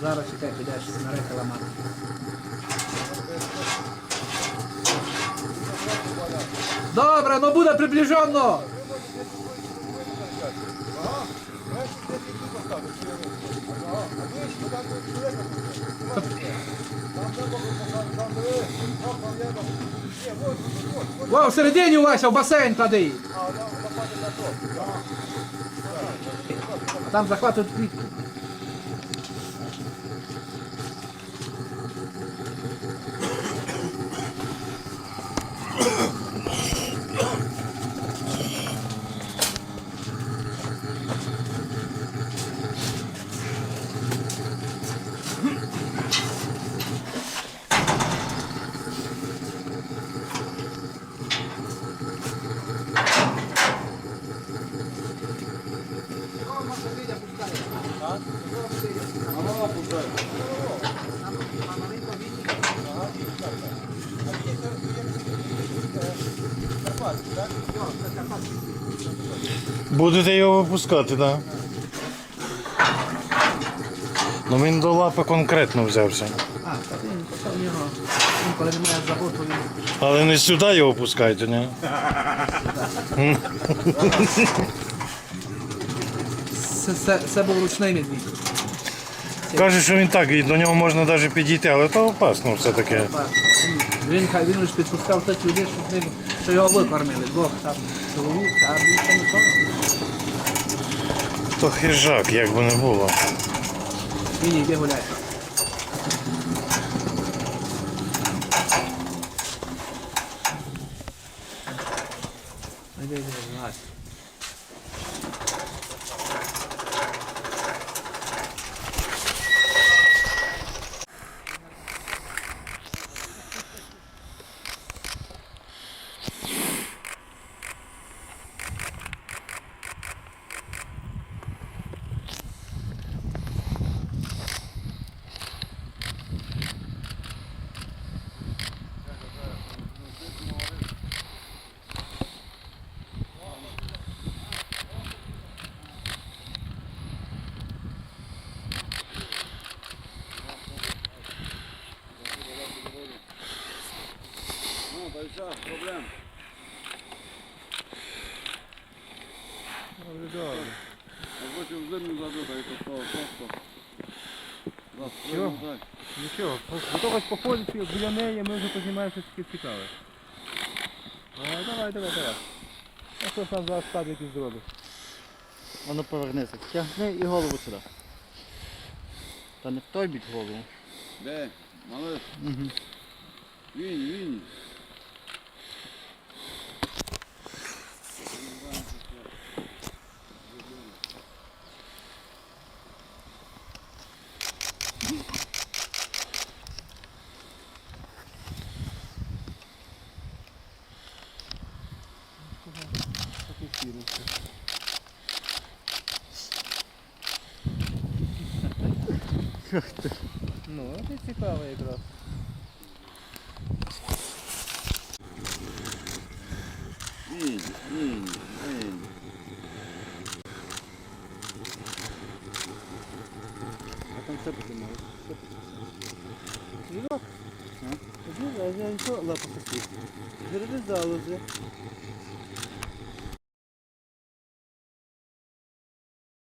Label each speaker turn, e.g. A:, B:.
A: Зараз чекай, підеш на рейка ламати. Добре, ну буде приближенно! Во, всередині Вася, в басейн клади. А там захватують квітку.
B: Будете його випускати, так? Да? Ну він до лапи конкретно взявся.
A: А, так він у нього. Він коли немає заботу, він
B: Але не сюди його пускайте, ні?
A: це, це, це був ручний медвідь.
B: Каже, що він так, і до нього можна навіть підійти, але то опасно все-таки.
A: Він, хай- він лише підпускав тих людей, що, ним, що його викормили. Двох там чоловік, а більше нічого.
B: То хижак, як би не було.
A: Він йде гуляє. Іди, іди, гуляй.
C: Ну, та й все, проблем. А потім зиму задута і то просто.
D: Чого?
C: Так.
D: Нічого, до того ж походити біля неї, ми вже познімаємо щось таке цікаве. А, давай, давай, давай. А що сам зараз стад якийсь зробиш?
E: Воно повернеться. Тягни і голову сюди. Та не в той бік голову.
C: Де? Малиш?
E: Угу.
C: Вінь, вінь.
D: Ну, це цікаво якраз.
C: Вінь, вінь, вінь.
E: А там все піднімаєш.
D: Вірок? А? Я нічого лапа посів. Жеребездало вже.